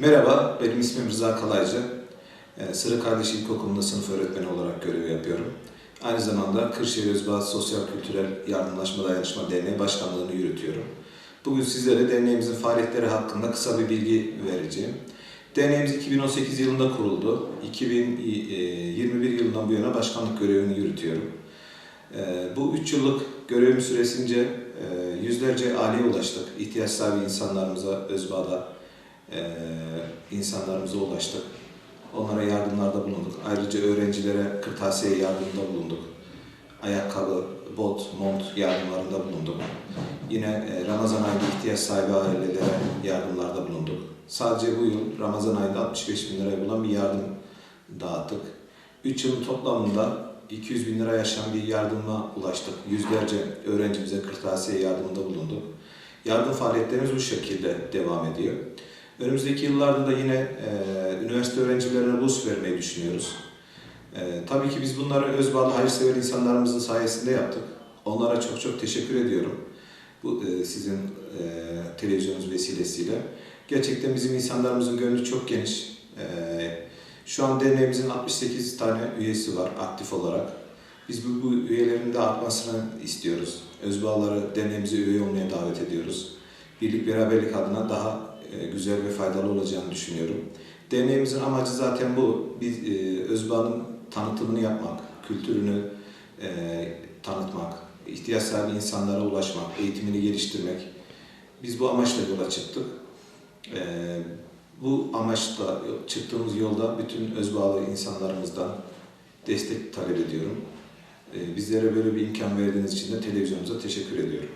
Merhaba, benim ismim Rıza Kalaycı. Ee, Sırrı Kardeş İlkokulu'nda sınıf öğretmeni olarak görev yapıyorum. Aynı zamanda Kırşehir Özbağ Sosyal Kültürel Yardımlaşma Dayanışma Derneği Başkanlığı'nı yürütüyorum. Bugün sizlere derneğimizin faaliyetleri hakkında kısa bir bilgi vereceğim. Derneğimiz 2018 yılında kuruldu. 2021 yılından bu yana başkanlık görevini yürütüyorum. Ee, Bu üç yıllık görevim süresince e, yüzlerce aileye ulaştık. İhtiyaç sahibi insanlarımıza Özbağ'da e, insanlarımıza ulaştık. Onlara yardımlarda bulunduk. Ayrıca öğrencilere kırtasiye yardımında bulunduk. Ayakkabı, bot, mont yardımlarında bulunduk. Yine e, Ramazan ayında ihtiyaç sahibi ailelere yardımlarda bulunduk. Sadece bu yıl Ramazan ayında 65 bin liraya bulan bir yardım dağıttık. 3 yılın toplamında 200 bin lira yaşayan bir yardıma ulaştık. Yüzlerce öğrencimize kırtasiye yardımında bulunduk. Yardım faaliyetlerimiz bu şekilde devam ediyor. Önümüzdeki yıllarda da yine e, üniversite öğrencilerine burs vermeyi düşünüyoruz. E, tabii ki biz bunları özbağlı hayırsever insanlarımızın sayesinde yaptık. Onlara çok çok teşekkür ediyorum. Bu e, sizin e, televizyonunuz vesilesiyle. Gerçekten bizim insanlarımızın gönlü çok geniş. E, şu an derneğimizin 68 tane üyesi var aktif olarak. Biz bu, bu üyelerin de artmasını istiyoruz. Özbağları derneğimize üye olmaya davet ediyoruz. Birlik beraberlik adına daha güzel ve faydalı olacağını düşünüyorum. Derneğimizin amacı zaten bu. Biz e, Özbağ'ın tanıtımını yapmak, kültürünü e, tanıtmak, ihtiyaç sahibi insanlara ulaşmak, eğitimini geliştirmek. Biz bu amaçla yola çıktık. E, bu amaçla çıktığımız yolda bütün Özbağlı insanlarımızdan destek talep ediyorum. E, bizlere böyle bir imkan verdiğiniz için de televizyonunuza teşekkür ediyorum.